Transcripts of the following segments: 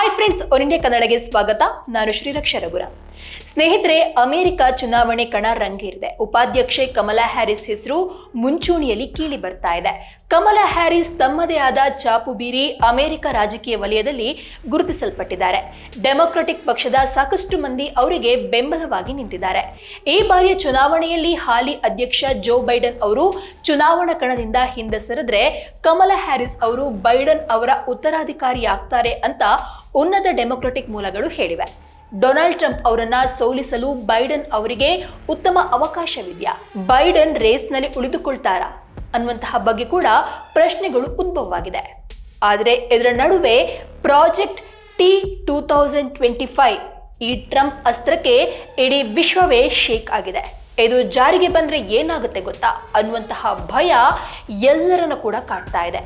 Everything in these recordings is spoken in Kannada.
ಹಾಯ್ ಫ್ರೆಂಡ್ಸ್ ಒನ್ ಇಂಡಿಯಾ ಕನ್ನಡಗೆ ಸ್ವಾಗತ. ನಾನು ಶ್ರೀರಕ್ಷ ರಘುರ ಸ್ನೇಹಿತರೆ, ಅಮೆರಿಕ ಚುನಾವಣೆ ಕಣ ರಂಗೇರಿದೆ. ಉಪಾಧ್ಯಕ್ಷೆ ಕಮಲಾ ಹ್ಯಾರಿಸ್ ಹೆಸರು ಮುಂಚೂಣಿಯಲ್ಲಿ ಕೀಳಿ ಬರ್ತಾ ಇದೆ. ಕಮಲಾ ಹ್ಯಾರಿಸ್ ತಮ್ಮದೇ ಆದ ಚಾಪು ಬೀರಿ ಅಮೆರಿಕ ರಾಜಕೀಯ ವಲಯದಲ್ಲಿ ಗುರುತಿಸಲ್ಪಟ್ಟಿದ್ದಾರೆ. ಡೆಮೊಕ್ರೆಟಿಕ್ ಪಕ್ಷದ ಸಾಕಷ್ಟು ಮಂದಿ ಅವರಿಗೆ ಬೆಂಬಲವಾಗಿ ನಿಂತಿದ್ದಾರೆ. ಈ ಬಾರಿಯ ಚುನಾವಣೆಯಲ್ಲಿ ಹಾಲಿ ಅಧ್ಯಕ್ಷ ಜೋ ಬೈಡನ್ ಅವರು ಚುನಾವಣಾ ಕಣದಿಂದ ಹಿಂದೆ ಸರಿದ್ರೆ ಕಮಲಾ ಹ್ಯಾರಿಸ್ ಅವರು ಬೈಡನ್ ಅವರ ಉತ್ತರಾಧಿಕಾರಿಯಾಗ್ತಾರೆ ಅಂತ ಉನ್ನತ ಡೆಮೊಕ್ರೆಟಿಕ್ ಮೂಲಗಳು ಹೇಳಿವೆ. ಡೊನಾಲ್ಡ್ ಟ್ರಂಪ್ ಅವರನ್ನ ಸೋಲಿಸಲು ಬೈಡನ್ ಅವರಿಗೆ ಉತ್ತಮ ಅವಕಾಶವಿದೆಯಾ? ಬೈಡನ್ ರೇಸ್ನಲ್ಲಿ ಉಳಿದುಕೊಳ್ತಾರಾ? ಅನ್ನುವಂತಹ ಬಗ್ಗೆ ಕೂಡ ಪ್ರಶ್ನೆಗಳು ಉದ್ಭವವಾಗಿದೆ. ಆದರೆ ಇದರ ನಡುವೆ project T two thousand twenty five ಈ ಟ್ರಂಪ್ ಅಸ್ತ್ರಕ್ಕೆ ಇಡೀ ವಿಶ್ವವೇ ಶೇಕ್ ಆಗಿದೆ. ಇದು ಜಾರಿಗೆ ಬಂದ್ರೆ ಏನಾಗುತ್ತೆ ಗೊತ್ತಾ? ಅನ್ನುವಂತಹ ಭಯ ಎಲ್ಲರನ್ನು ಕೂಡ ಕಾಡ್ತಾ ಇದೆ.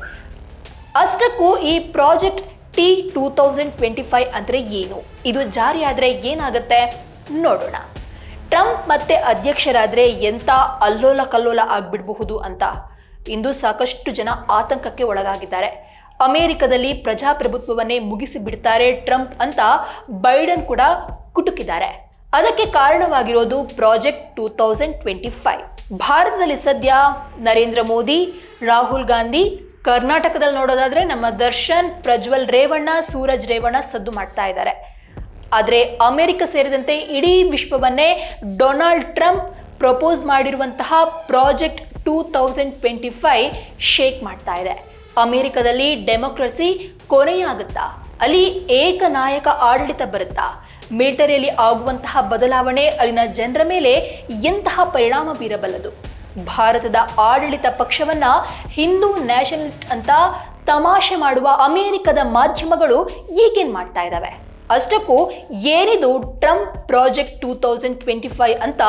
ಅಷ್ಟಕ್ಕೂ ಈ project T two thousand twenty five ಅಂದರೆ ಏನು? ಇದು ಜಾರಿಯಾದರೆ ಏನಾಗುತ್ತೆ? ನೋಡೋಣ. ಟ್ರಂಪ್ ಮತ್ತೆ ಅಧ್ಯಕ್ಷರಾದರೆ ಎಂಥ ಅಲ್ಲೋಲ ಕಲ್ಲೋಲ ಆಗ್ಬಿಡಬಹುದು ಅಂತ? ಇಂದು ಸಾಕಷ್ಟು ಜನ ಆತಂಕಕ್ಕೆ ಒಳಗಾಗಿದ್ದಾರೆ. ಅಮೆರಿಕದಲ್ಲಿ ಪ್ರಜಾಪ್ರಭುತ್ವವನ್ನೇ ಮುಗಿಸಿ ಬಿಡ್ತಾರೆ ಟ್ರಂಪ್ ಅಂತ ಬೈಡನ್ ಕೂಡ ಕುಟುಕಿದ್ದಾರೆ. ಅದಕ್ಕೆ ಕಾರಣವಾಗಿರೋದು project two thousand twenty five. ಭಾರತದಲ್ಲಿ ಸದ್ಯ ನರೇಂದ್ರ ಮೋದಿ, ರಾಹುಲ್ ಗಾಂಧಿ ಕರ್ನಾಟಕದಲ್ಲಿ ನೋಡೋದಾದ್ರೆ ನಮ್ಮ ದರ್ಶನ್, ಪ್ರಜ್ವಲ್ ರೇವಣ್ಣ, ಸೂರಜ್ ರೇವಣ್ಣ ಸದ್ದು ಮಾಡ್ತಾ ಇದ್ದಾರೆ. ಆದರೆ ಅಮೆರಿಕ ಸೇರಿದಂತೆ ಇಡೀ ವಿಶ್ವವನ್ನೇ ಡೊನಾಲ್ಡ್ ಟ್ರಂಪ್ ಪ್ರಪೋಸ್ ಮಾಡಿರುವಂತಹ project two thousand twenty five shake ಮಾಡ್ತಾ ಇದೆ. ಅಮೆರಿಕದಲ್ಲಿ ಡೆಮೊಕ್ರಸಿ ಕೊನೆಯಾಗುತ್ತಾ? ಅಲ್ಲಿ ಏಕನಾಯಕ ಆಡಳಿತ ಬರುತ್ತಾ? ಮಿಲಿಟರಿಯಲ್ಲಿ ಆಗುವಂತಹ ಬದಲಾವಣೆ ಅಲ್ಲಿನ ಜನರ ಮೇಲೆ ಎಂತಹ ಪರಿಣಾಮ ಬೀರಬಲ್ಲದು? ಭಾರತದ ಆಡಳಿತ ಪಕ್ಷವನ್ನ ಹಿಂದೂ ನ್ಯಾಷನಲಿಸ್ಟ್ ಅಂತ ತಮಾಷೆ ಮಾಡುವ ಅಮೆರಿಕದ ಮಾಧ್ಯಮಗಳು ಈಗೇನ್ ಮಾಡ್ತಾ ಇದ್ದಾವೆ ಅಷ್ಟಕ್ಕೂ ಏನಿದು Trump project two thousand twenty five ಅಂತ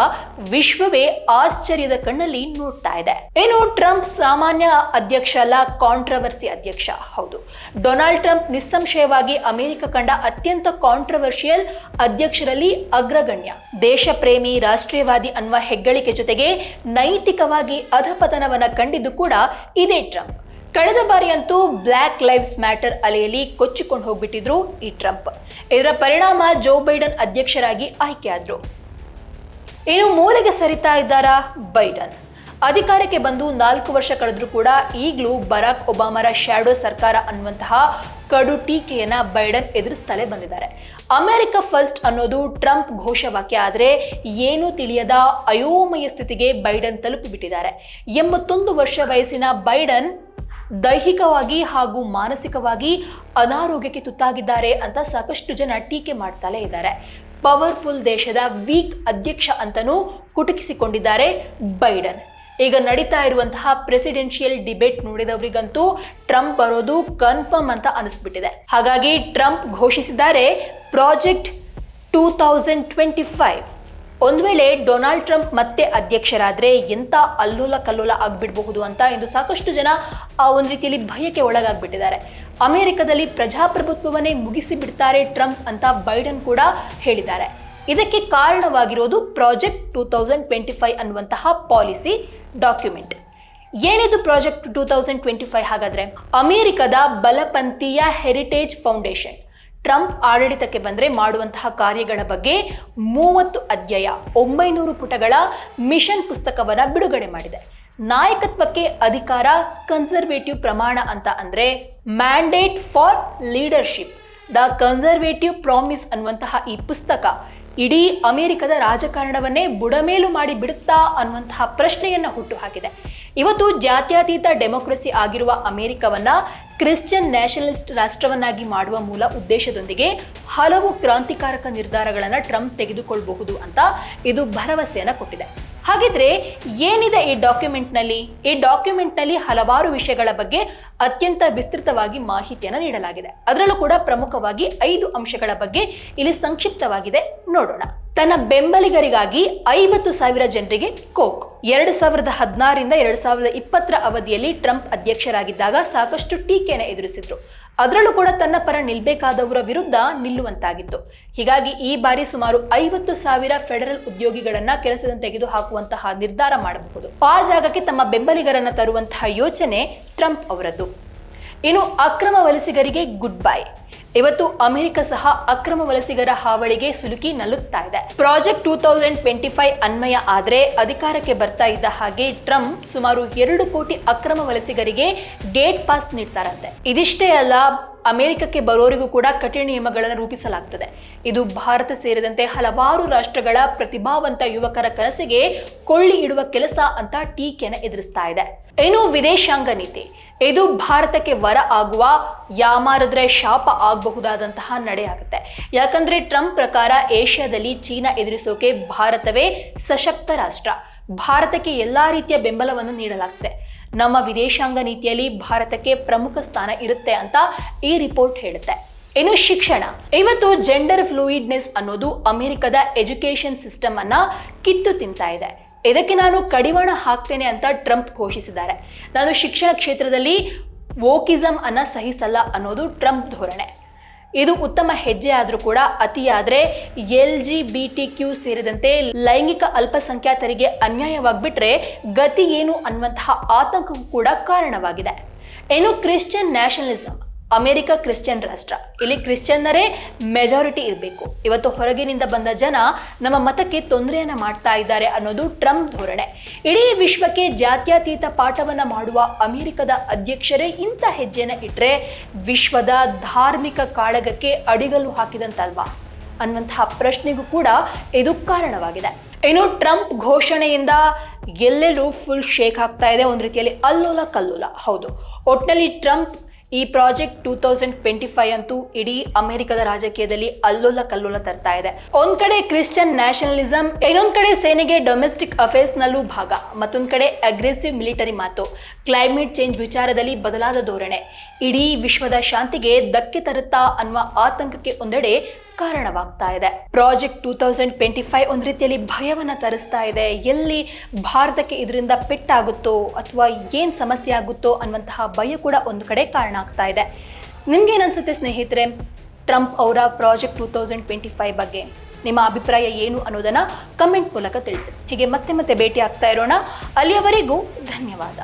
ವಿಶ್ವವೇ ಆಶ್ಚರ್ಯದ ಕಣ್ಣಲ್ಲಿ ನೋಡ್ತಾ ಇದೆ. ಏನು, ಟ್ರಂಪ್ ಸಾಮಾನ್ಯ ಅಧ್ಯಕ್ಷ ಅಲ್ಲ ಕಾಂಟ್ರವರ್ಸಿ ಅಧ್ಯಕ್ಷ. ಹೌದು. ಡೊನಾಲ್ಡ್ ಟ್ರಂಪ್ ನಿಸ್ಸಂಶಯವಾಗಿ ಅಮೆರಿಕ ಕಂಡ ಅತ್ಯಂತ ಕಾಂಟ್ರವರ್ಷಿಯಲ್ ಅಧ್ಯಕ್ಷರಲ್ಲಿ ಅಗ್ರಗಣ್ಯ. ದೇಶ ಪ್ರೇಮಿ ರಾಷ್ಟ್ರೀಯವಾದಿ ಅನ್ನುವ ಹೆಗ್ಗಳಿಕೆ ಜೊತೆಗೆ ನೈತಿಕವಾಗಿ ಅಧಪತನವನ್ನ ಕಂಡಿದ್ದು ಕೂಡ ಇದೇ ಟ್ರಂಪ್. ಕಳೆದ ಬಾರಿಯಂತೂ ಬ್ಲ್ಯಾಕ್ ಲೈವ್ಸ್ ಮ್ಯಾಟರ್ ಅಲೆಯಲ್ಲಿ ಕೊಚ್ಚಿಕೊಂಡು ಹೋಗ್ಬಿಟ್ಟಿದ್ರು ಈ ಟ್ರಂಪ್. ಇದರ ಪರಿಣಾಮ ಜೋ ಬೈಡನ್ ಅಧ್ಯಕ್ಷರಾಗಿ ಆಯ್ಕೆಯಾದ್ರು ಇನ್ನು ಮೂಲೆಗೆ ಸರಿತಾ ಇದ್ದಾರಾ ಬೈಡನ್? ಅಧಿಕಾರಕ್ಕೆ ಬಂದು ನಾಲ್ಕು ವರ್ಷ ಕಳೆದ್ರೂ ಕೂಡ ಈಗಲೂ ಬರಾಕ್ ಒಬಾಮರ ಶ್ಯಾಡೋ ಸರ್ಕಾರ ಅನ್ನುವಂತಹ ಕಡು ಟೀಕೆಯನ್ನ ಬೈಡನ್ ಎದುರಿಸ್ತಲೇ ಬಂದಿದ್ದಾರೆ. ಅಮೆರಿಕ ಫಸ್ಟ್ ಅನ್ನೋದು ಟ್ರಂಪ್ ಘೋಷವಾಕ್ಯ ಆದರೆ ಏನೂ ತಿಳಿಯದ ಅಯೋಮಯ ಸ್ಥಿತಿಗೆ ಬೈಡನ್ ತಲುಪಿಬಿಟ್ಟಿದ್ದಾರೆ. ಎಂಬತ್ತೊಂದು ವರ್ಷ ವಯಸ್ಸಿನ ಬೈಡನ್ ದೈಹಿಕವಾಗಿ ಹಾಗೂ ಮಾನಸಿಕವಾಗಿ ಅನಾರೋಗ್ಯಕ್ಕೆ ತುತ್ತಾಗಿದ್ದಾರೆ ಅಂತ ಸಾಕಷ್ಟು ಜನ ಟೀಕೆ ಮಾಡ್ತಲೇ ಇದ್ದಾರೆ. ಪವರ್ಫುಲ್ ದೇಶದ ವೀಕ್ ಅಧ್ಯಕ್ಷ ಅಂತನೂ ಕುಟುಕಿಸಿಕೊಂಡಿದ್ದಾರೆ ಬೈಡನ್. ಈಗ ನಡೀತಾ ಇರುವಂತಹ ಪ್ರೆಸಿಡೆನ್ಷಿಯಲ್ ಡಿಬೇಟ್ ನೋಡಿದವರಿಗಂತೂ ಟ್ರಂಪ್ ಬರೋದು ಕನ್ಫರ್ಮ್ ಅಂತ ಅನಿಸ್ಬಿಟ್ಟಿದೆ. ಹಾಗಾಗಿ ಟ್ರಂಪ್ ಘೋಷಿಸಿದ್ದಾರೆ project two thousand twenty five ಒಂದ್ ವೇಳೆ ಡೊನಾಲ್ಡ್ ಟ್ರಂಪ್ ಮತ್ತೆ ಅಧ್ಯಕ್ಷರಾದ್ರೆ ಎಂತ ಅಲ್ಲೋಲ ಕಲ್ಲೋಲ ಆಗ್ಬಿಡಬಹುದು ಅಂತ ಇಂದು ಸಾಕಷ್ಟು ಜನ ಆ ಒಂದು ರೀತಿಯಲ್ಲಿ ಭಯಕ್ಕೆ ಒಳಗಾಗ್ಬಿಟ್ಟಿದ್ದಾರೆ. ಅಮೆರಿಕದಲ್ಲಿ ಪ್ರಜಾಪ್ರಭುತ್ವವನ್ನೇ ಮುಗಿಸಿ ಬಿಡ್ತಾರೆ ಟ್ರಂಪ್ ಅಂತ ಬೈಡನ್ ಕೂಡ ಹೇಳಿದ್ದಾರೆ. ಇದಕ್ಕೆ ಕಾರಣವಾಗಿರೋದು project two thousand twenty five ಅನ್ನುವಂತಹ ಪಾಲಿಸಿ ಡಾಕ್ಯುಮೆಂಟ್. ಏನಿದು project two thousand twenty five ಹಾಗಾದ್ರೆ? ಅಮೆರಿಕದ ಬಲಪಂಥೀಯ ಹೆರಿಟೇಜ್ ಫೌಂಡೇಶನ್. ಟ್ರಂಪ್ ಆಡಳಿತಕ್ಕೆ ಬಂದರೆ ಮಾಡುವಂತಹ ಕಾರ್ಯಗಳ ಬಗ್ಗೆ ಮೂವತ್ತು ಅಧ್ಯಾಯ ಒಂಬೈನೂರು ಪುಟಗಳ ಮಿಷನ್ ಪುಸ್ತಕವನ್ನು ಬಿಡುಗಡೆ ಮಾಡಿದೆ. ನಾಯಕತ್ವಕ್ಕೆ ಅಧಿಕಾರ ಕನ್ಸರ್ವೇಟಿವ್ ಪ್ರಮಾಣ ಅಂತ ಅಂದರೆ mandate for leadership the conservative promise ಅನ್ನುವಂತಹ ಈ ಪುಸ್ತಕ ಇಡೀ ಅಮೆರಿಕದ ರಾಜಕಾರಣವನ್ನೇ ಬುಡಮೇಲು ಮಾಡಿ ಬಿಡುತ್ತಾ ಅನ್ನುವಂತಹ ಪ್ರಶ್ನೆಯನ್ನ ಹುಟ್ಟುಹಾಕಿದೆ ಇವತ್ತು ಜಾತ್ಯತೀತ ಡೆಮೊಕ್ರಸಿ ಆಗಿರುವ ಅಮೆರಿಕವನ್ನ ಕ್ರಿಶ್ಚಿಯನ್ ನ್ಯಾಷನಲಿಸ್ಟ್ ರಾಷ್ಟ್ರವನ್ನಾಗಿ ಮಾಡುವ ಮೂಲ ಉದ್ದೇಶದೊಂದಿಗೆ ಹಲವು ಕ್ರಾಂತಿಕಾರಕ ನಿರ್ಧಾರಗಳನ್ನು ಟ್ರಂಪ್ ತೆಗೆದುಕೊಳ್ಳಬಹುದು ಅಂತ ಇದು ಭರವಸೆಯನ್ನು ಕೊಟ್ಟಿದೆ. ಹಾಗಿದ್ರೆ ಏನಿದೆ ಈ ಡಾಕ್ಯುಮೆಂಟ್ನಲ್ಲಿ? ಈ ಡಾಕ್ಯುಮೆಂಟ್ನಲ್ಲಿ ಹಲವಾರು ವಿಷಯಗಳ ಬಗ್ಗೆ ಅತ್ಯಂತ ವಿಸ್ತೃತವಾಗಿ ಮಾಹಿತಿಯನ್ನು ನೀಡಲಾಗಿದೆ. ಅದರಲ್ಲೂ ಕೂಡ ಪ್ರಮುಖವಾಗಿ ಐದು ಅಂಶಗಳ ಬಗ್ಗೆ ಇಲ್ಲಿ ಸಂಕ್ಷಿಪ್ತವಾಗಿದೆ. ನೋಡೋಣ. ತನ್ನ ಬೆಂಬಲಿಗರಿಗಾಗಿ ಐವತ್ತು ಸಾವಿರ ಜನರಿಗೆ ಕೋಕ್. ಎರಡು ಸಾವಿರದ ಹದಿನಾರರಿಂದ ಎರಡು ಸಾವಿರದ ಇಪ್ಪತ್ತರ ಅವಧಿಯಲ್ಲಿ ಟ್ರಂಪ್ ಅಧ್ಯಕ್ಷರಾಗಿದ್ದಾಗ ಸಾಕಷ್ಟು ಟೀಕೆಯನ್ನು ಎದುರಿಸಿದ್ರು. ಅದರಲ್ಲೂ ಕೂಡ ತನ್ನ ಪರ ನಿಲ್ಬೇಕಾದವರ ವಿರುದ್ಧ ನಿಲ್ಲುವಂತಾಗಿತ್ತು. ಹೀಗಾಗಿ ಈ ಬಾರಿ ಸುಮಾರು ಐವತ್ತು ಸಾವಿರ ಫೆಡರಲ್ ಉದ್ಯೋಗಿಗಳನ್ನ ಕೆಲಸದಿಂದ ತೆಗೆದು ಹಾಕುವಂತಹ ನಿರ್ಧಾರ ಮಾಡಬಹುದು. ಆ ಜಾಗಕ್ಕೆ ತಮ್ಮ ಬೆಂಬಲಿಗರನ್ನ ತರುವಂತಹ ಯೋಚನೆ ಟ್ರಂಪ್ ಅವರದ್ದು. ಇನ್ನು ಅಕ್ರಮ ವಲಸಿಗರಿಗೆ ಗುಡ್ ಬೈ. ಇವತ್ತು ಅಮೆರಿಕ ಸಹ ಅಕ್ರಮ ವಲಸಿಗರ ಹಾವಳಿಗೆ ಸಿಲುಕಿ ನಲುತ್ತಾ ಇದೆ. Project two thousand twenty five ಅನ್ವಯ ಆದರೆ ಅಧಿಕಾರಕ್ಕೆ ಬರ್ತಾ ಇದ್ದ ಹಾಗೆ ಟ್ರಂಪ್ ಸುಮಾರು ಎರಡು ಕೋಟಿ ಅಕ್ರಮ ವಲಸಿಗರಿಗೆ ಗೇಟ್ ಪಾಸ್ ನೀಡ್ತಾರಂತೆ. ಇದಿಷ್ಟೇ ಅಲ್ಲ, ಅಮೆರಿಕಕ್ಕೆ ಬರೋರಿಗೂ ಕೂಡ ಕಠಿಣ ನಿಯಮಗಳನ್ನು ರೂಪಿಸಲಾಗ್ತದೆ. ಇದು ಭಾರತ ಸೇರಿದಂತೆ ಹಲವಾರು ರಾಷ್ಟ್ರಗಳ ಪ್ರತಿಭಾವಂತ ಯುವಕರ ಕನಸಿಗೆ ಕೊಳ್ಳಿ ಇಡುವ ಕೆಲಸ ಅಂತ ಟೀಕೆನ ಎದುರಿಸ್ತಾ ಇದೆ. ಇನ್ನು ವಿದೇಶಾಂಗ ನೀತಿ. ಇದು ಭಾರತಕ್ಕೆ ವರ ಆಗುವ, ಯಾಮಾರದ್ರೆ ಶಾಪ ಆಗಬಹುದಾದಂತಹ ನಡೆಯಾಗುತ್ತೆ. ಯಾಕಂದ್ರೆ ಟ್ರಂಪ್ ಪ್ರಕಾರ ಏಷ್ಯಾದಲ್ಲಿ ಚೀನಾ ಎದುರಿಸೋಕೆ ಭಾರತವೇ ಸಶಕ್ತ ರಾಷ್ಟ್ರ. ಭಾರತಕ್ಕೆ ಎಲ್ಲಾ ರೀತಿಯ ಬೆಂಬಲವನ್ನು ನೀಡಲಾಗುತ್ತೆ ನಮ್ಮ ವಿದೇಶಾಂಗ ನೀತಿಯಲ್ಲಿ ಭಾರತಕ್ಕೆ ಪ್ರಮುಖ ಸ್ಥಾನ ಇರುತ್ತೆ ಅಂತ ಈ ರಿಪೋರ್ಟ್ ಹೇಳುತ್ತೆ. ಇನ್ನು ಶಿಕ್ಷಣ. ಇವತ್ತು ಜೆಂಡರ್ ಫ್ಲೂಯಿಡ್ನೆಸ್ ಅನ್ನೋದು ಅಮೆರಿಕದ ಎಜುಕೇಶನ್ ಸಿಸ್ಟಮ್ ಅನ್ನ ಕಿತ್ತು ತಿಂತಾ ಇದೆ. ಇದಕ್ಕೆ ನಾನು ಕಡಿವಾಣ ಹಾಕ್ತೇನೆ ಅಂತ ಟ್ರಂಪ್ ಘೋಷಿಸಿದ್ದಾರೆ. ನಾನು ಶಿಕ್ಷಣ ಕ್ಷೇತ್ರದಲ್ಲಿ ವೋಕಿಸಮ್ ಅನ್ನ ಸಹಿಸಲ್ಲ ಅನ್ನೋದು ಟ್ರಂಪ್ ಧೋರಣೆ. ಇದು ಉತ್ತಮ ಹೆಜ್ಜೆ ಆದರೂ ಕೂಡ ಅತಿಯಾದ್ರೆ L G B T Q ಸೇರಿದಂತೆ ಲೈಂಗಿಕ ಅಲ್ಪಸಂಖ್ಯಾತರಿಗೆ ಅನ್ಯಾಯವಾಗಿಬಿಟ್ರೆ ಗತಿ ಏನು ಅನ್ನುವಂತಹ ಆತಂಕಕ್ಕೂ ಕೂಡ ಕಾರಣವಾಗಿದೆ. ಏನು ಕ್ರಿಶ್ಚಿಯನ್ ನ್ಯಾಷನಲಿಸಂ. ಅಮೆರಿಕ ಕ್ರಿಶ್ಚಿಯನ್ ರಾಷ್ಟ್ರ. ಇಲ್ಲಿ ಕ್ರಿಶ್ಚಿಯನ್ನರೇ ಮೆಜಾರಿಟಿ ಇರಬೇಕು. ಇವತ್ತು ಹೊರಗಿನಿಂದ ಬಂದ ಜನ ನಮ್ಮ ಮತಕ್ಕೆ ತೊಂದರೆಯನ್ನು ಮಾಡ್ತಾ ಇದ್ದಾರೆ ಅನ್ನೋದು ಟ್ರಂಪ್ ಧೋರಣೆ. ಇಡೀ ವಿಶ್ವಕ್ಕೆ ಜಾತ್ಯತೀತ ಪಾಠವನ್ನು ಮಾಡುವ ಅಮೆರಿಕದ ಅಧ್ಯಕ್ಷರೇ ಇಂಥ ಹೆಜ್ಜೆನ ಇಟ್ಟರೆ ವಿಶ್ವದ ಧಾರ್ಮಿಕ ಕಾಳಗಕ್ಕೆ ಅಡಿಗಲ್ಲು ಹಾಕಿದಂತಲ್ವಾ? ಅನ್ನುವಂತಹ ಪ್ರಶ್ನೆಗೂ ಕೂಡ ಇದು ಕಾರಣವಾಗಿದೆ. ಇನ್ನು ಟ್ರಂಪ್ ಘೋಷಣೆಯಿಂದ ಎಲ್ಲೆಲ್ಲೂ ಫುಲ್ ಶೇಕ್ ಆಗ್ತಾ ಇದೆ. ಒಂದು ರೀತಿಯಲ್ಲಿ ಅಲ್ಲೋಲ ಕಲ್ಲೋಲ. ಹೌದು. ಒಟ್ನಲ್ಲಿ ಟ್ರಂಪ್ ಈ project two thousand twenty five ಅಂತೂ ಇಡೀ ಅಮೆರಿಕದ ರಾಜಕೀಯದಲ್ಲಿ ಅಲ್ಲೋಲ ಕಲ್ಲೋಲ ತರ್ತಾ ಇದೆ. ಒಂದ್ ಕಡೆ ಕ್ರಿಶ್ಚಿಯನ್ ನ್ಯಾಷನಲಿಸಂ, ಇನ್ನೊಂದ್ ಕಡೆ ಸೇನೆಗೆ ಡೊಮೆಸ್ಟಿಕ್ ಅಫೇರ್ಸ್ ನಲ್ಲೂ ಭಾಗ. ಮತ್ತೊಂದ್ ಕಡೆ ಅಗ್ರೆಸಿವ್ ಮಿಲಿಟರಿ ಮಾತು. ಕ್ಲೈಮೇಟ್ ಚೇಂಜ್ ವಿಚಾರದಲ್ಲಿ ಬದಲಾದ ಧೋರಣೆ. ಇಡೀ ವಿಶ್ವದ ಶಾಂತಿಗೆ ಧಕ್ಕೆ ತರುತ್ತಾ ಅನ್ನುವ ಆತಂಕಕ್ಕೆ ಒಂದೆಡೆ ಕಾರಣವಾಗ್ತಾ ಇದೆ. Project two thousand twenty five ಒಂದು ರೀತಿಯಲ್ಲಿ ಭಯವನ್ನ ತರಿಸ್ತಾ ಇದೆ. ಎಲ್ಲಿ ಭಾರತಕ್ಕೆ ಇದರಿಂದ ಪೆಟ್ಟಾಗುತ್ತೋ ಅಥವಾ ಏನು ಸಮಸ್ಯೆ ಆಗುತ್ತೋ ಅನ್ನುವಂತಹ ಭಯ ಕೂಡ ಒಂದು ಕಡೆ ಕಾರಣ ಆಗ್ತಾ ಇದೆ. ನಿಮ್ಗೇನು ಅನ್ಸುತ್ತೆ ಸ್ನೇಹಿತರೆ? ಟ್ರಂಪ್ ಅವರ project two thousand twenty five ಬಗ್ಗೆ. ನಿಮ್ಮ ಅಭಿಪ್ರಾಯ ಏನು ಅನ್ನೋದನ್ನ ಕಮೆಂಟ್ ಮೂಲಕ ತಿಳಿಸಿ. ಹೀಗೆ ಮತ್ತೆ ಮತ್ತೆ ಭೇಟಿ ಆಗ್ತಾ ಇರೋಣ. ಅಲ್ಲಿಯವರೆಗೂ ಧನ್ಯವಾದ.